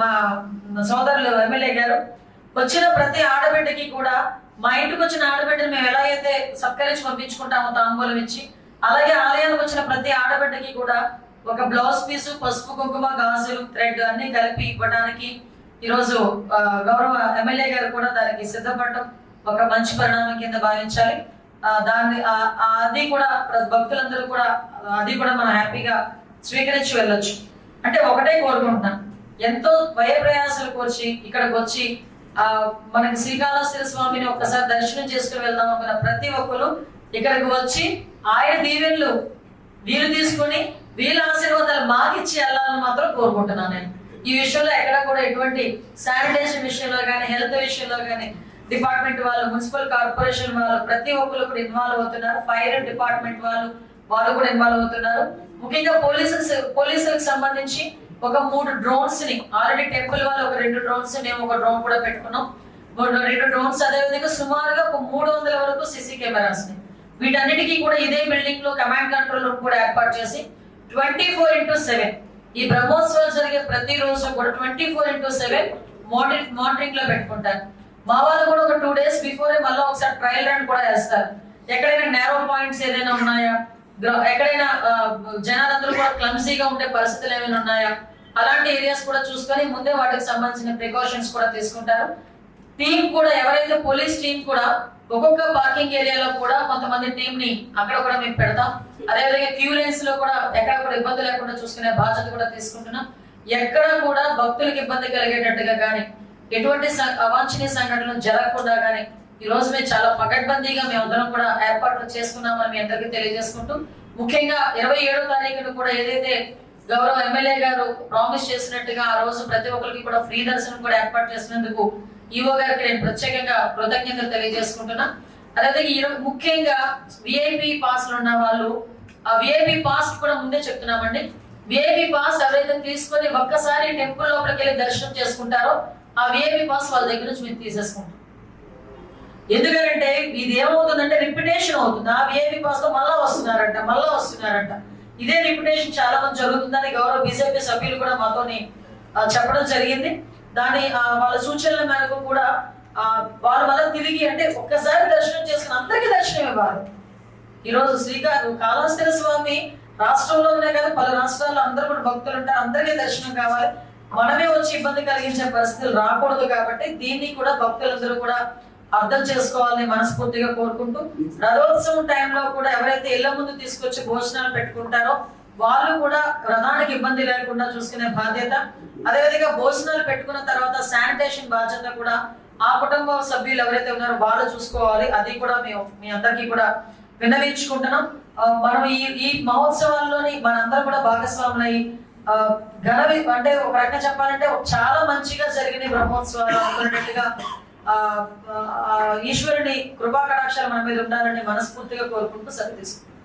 మా సోదరులు ఎమ్మెల్యే గారు వచ్చిన ప్రతి ఆడబిడ్డకి కూడా మా ఇంటికి వచ్చిన ఆడబిడ్డని మేము ఎలా అయితే సత్కరించి పంపించుకుంటామో తాంబూలం ఇచ్చి అలాగే ఆలయానికి వచ్చిన ప్రతి ఆడబిడ్డకి కూడా ఒక బ్లౌజ్ పీసు పసుపు కుంకుమ గాజులు థ్రెడ్ అన్ని కలిపి ఇవ్వడానికి ఈరోజు గౌరవ ఎమ్మెల్యే గారు కూడా దానికి సిద్ధపడటం ఒక మంచి పరిణామం కింద భావించాలి. దాన్ని అది కూడా భక్తులందరూ కూడా అది కూడా మనం హ్యాపీగా స్వీకరించి వెళ్ళొచ్చు. అంటే ఒకటే కోరుకుంటున్నాను. ఎంతో భయ ప్రయాసాలు కోర్చి ఇక్కడికి వచ్చి ఆ మనకి శ్రీకాళహస్తి స్వామిని ఒక్కసారి దర్శనం చేసుకుని వెళ్దాం అనుకున్న ప్రతి ఒక్కరు ఇక్కడికి వచ్చి ఆయన దీవెనలు వీలు తీసుకొని వీళ్ళ ఆశీర్వాదాలు మాకిచ్చి వెళ్ళాలని మాత్రం కోరుకుంటున్నాను నేను. ఈ విషయంలో ఎక్కడ కూడా ఎటువంటి శానిటేషన్ విషయంలో కానీ హెల్త్ విషయంలో కానీ డిపార్ట్మెంట్ వాళ్ళు మున్సిపల్ కార్పొరేషన్ వాళ్ళు ప్రతి ఒక్కరు కూడా ఇన్వాల్వ్ అవుతున్నారు. ఫైర్ డిపార్ట్మెంట్ వాళ్ళు వాళ్ళు కూడా ఇన్వాల్వ్ అవుతున్నారు. ముఖ్యంగా పోలీసు పోలీసులకు సంబంధించి ఒక మూడు డ్రోన్స్ని ఆల్రెడీ టెంపుల్ వాళ్ళు ఒక రెండు డ్రోన్స్ మేము ఒక డ్రోన్ కూడా పెట్టుకున్నాం. రెండు డ్రోన్స్ అదే విధంగా సుమారుగా ఒక మూడు వందల వరకు సీసీ కెమెరాస్ని. వీటన్నిటికీ కూడా ఇదే బిల్డింగ్లో కమాండ్ కంట్రోల్ రూమ్ కూడా ఏర్పాటు చేసి ట్వంటీ ఫోర్ ఇంటూ సెవెన్ ఈ బ్రహ్మోత్సవాలు జరిగే ప్రతి రోజు కూడా twenty four into seven monitor మానిటరింగ్లో పెట్టుకుంటారు. మా వాళ్ళు కూడా ఒక టూ డేస్ బిఫోరే మళ్ళీ ఒకసారి ట్రయల్ రన్ కూడా వేస్తారు ఎక్కడైనా నేరో పాయింట్స్ ఏదైనా ఉన్నాయా? ఎక్కడైనా జనాలందరూ కూడా క్లమ్సీగా ఉండే పరిస్థితులు ఏమైనా ఉన్నాయా? అలాంటి ఏరియాస్ కూడా చూసుకొని ముందే వాటికి సంబంధించిన ప్రికాషన్స్ కూడా తీసుకుంటారు. టీం కూడా ఎవరైతే పోలీస్ టీం కూడా ఒక్కొక్క పార్కింగ్ ఏరియాలో కూడా కొంతమంది టీం ని అక్కడ కూడా మేము పెడతాం. అదేవిధంగా క్యూ లైన్స్లో కూడా ఎక్కడ కూడా ఇబ్బంది లేకుండా చూసుకునే బాధ్యత కూడా తీసుకుంటున్నాం. ఎక్కడ కూడా భక్తులకు ఇబ్బంది కలిగేటట్టుగా కానీ ఎటువంటి అవాంఛనీయ సంఘటనలు జరగకుండా కానీ ఈ రోజు మేము చాలా పకడ్బందీగా మేము అందరం కూడా ఏర్పాట్లు చేసుకున్నామని మీ అందరికీ తెలియజేసుకుంటూ ముఖ్యంగా ఇరవై ఏడో తారీఖును కూడా ఏదైతే గౌరవ ఎమ్మెల్యే గారు ప్రామిస్ చేసినట్టుగా ఆ రోజు ప్రతి ఒక్కరికి కూడా ఫ్రీ దర్శనం కూడా ఏర్పాటు చేసినందుకు ఈవో గారికి నేను ప్రత్యేకంగా కృతజ్ఞతలు తెలియజేసుకుంటున్నా. అదేవిధంగా ఈ రోజు ముఖ్యంగా విఐపి పాస్లు ఉన్న వాళ్ళు ఆ విఐపి పాస్ కూడా ముందే చెప్తున్నామండి. విఐపి పాస్ ఎవరైతే తీసుకొని ఒక్కసారి టెంపుల్ లోపలికి వెళ్ళి దర్శనం చేసుకుంటారో ఆ విఐపి పాస్ వాళ్ళ దగ్గర నుంచి మేము తీసేసుకుంటాం. ఎందుకంటే ఇది ఏమవుతుందంటే రిపిటేషన్ అవుతుంది. ఆ విఐపి పాస్తో మళ్ళా వస్తున్నారంట మళ్ళా వస్తున్నారంట. ఇదే రిపిటేషన్ చాలా మంది జరుగుతుందని గౌరవ బీజేపీ సభ్యులు కూడా మాతోని చెప్పడం జరిగింది. దాని వాళ్ళ సూచనల మేరకు కూడా ఆ, వాళ్ళు మళ్ళీ తిరిగి అంటే ఒక్కసారి దర్శనం చేసుకుని అందరికీ దర్శనం ఇవ్వాలి. ఈరోజు శ్రీకారు కాళహస్తి స్వామి రాష్ట్రంలోనే కాదు పలు రాష్ట్రాల్లో అందరూ కూడా భక్తులు ఉంటారు అందరికీ దర్శనం కావాలి. మనమే వచ్చి ఇబ్బంది కలిగించే పరిస్థితులు రాకూడదు కాబట్టి దీన్ని కూడా భక్తులందరూ కూడా అర్థం చేసుకోవాలని మనస్ఫూర్తిగా కోరుకుంటూ రథోత్సవం టైంలో కూడా ఎవరైతే ఇళ్ళ ముందు తీసుకొచ్చి భోజనాలు పెట్టుకుంటారో వాళ్ళు కూడా రథానికి ఇబ్బంది లేకుండా చూసుకునే బాధ్యత. అదేవిధంగా భోజనాలు పెట్టుకున్న తర్వాత శానిటేషన్ బాధ్యత కూడా ఆ కుటుంబ సభ్యులు ఎవరైతే ఉన్నారో వాళ్ళు చూసుకోవాలి. అది కూడా మేము మీ అందరికీ కూడా విన్నవించుకుంటున్నాం. మనం ఈ ఈ మహోత్సవాల్లోని మనందరం కూడా భాగస్వాములై ఘన అంటే ఒక రకంగా చెప్పాలంటే చాలా మంచిగా జరిగిన బ్రహ్మోత్సవాలు అనుకున్నట్టుగా ఈశ్వరుని కృపా కటాక్షాలు మన మీద ఉండాలని మనస్ఫూర్తిగా కోరుకుంటూ సరి తీసుకుంటాం